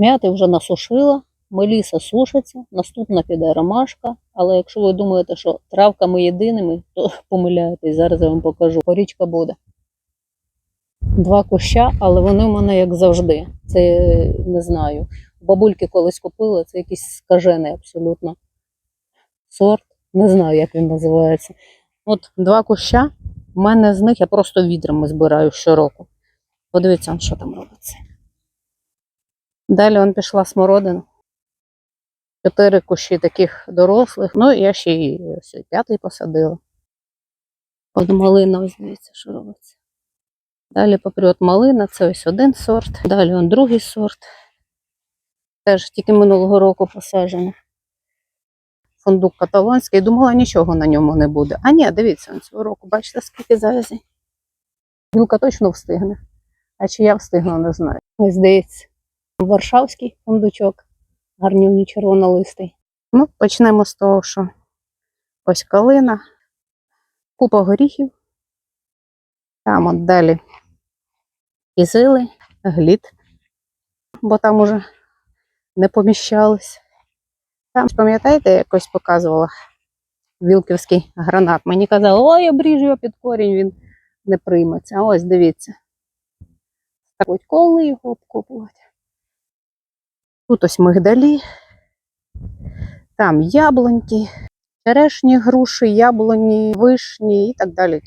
М'яти вже насушила, меліса сушиться, наступна піде ромашка. Але якщо ви думаєте, що травками єдиними, то помиляєтесь. Зараз я вам покажу. Порічка буде. Два куща, але вони в мене як завжди. Це не знаю. Бабульки колись купила, це якийсь скажений абсолютно сорт. Не знаю, як він називається. От два куща. У мене з них я просто відрами збираю щороку. Подивіться, що там робиться. Далі он пішла смородина. Чотири кущі таких дорослих. Ну, я ще ось п'ятий посадила. От малина, дивіться, що робиться. Далі попрет малина, це ось один сорт. Далі он другий сорт. Теж тільки минулого року посаджено. Фундук каталонський. Думала, нічого на ньому не буде. А ні, дивіться, он цього року, бачите, скільки завязей. Білка точно встигне. А чи я встигну, не знаю. Здається, Варшавський фундучок, гарнюний червонолистий. Ну, почнемо з того, що ось калина, купа горіхів. Там от далі кізили, глід, бо там уже не поміщались. Там, пам'ятаєте, якось показувала вілківський гранат. Мені казали, ой, обріж його під корінь, він не прийметься. Ось дивіться. От коли його обкопувати. Тут ось мигдалі, там яблуньки, черешні, груші, яблуні, вишні і так далі.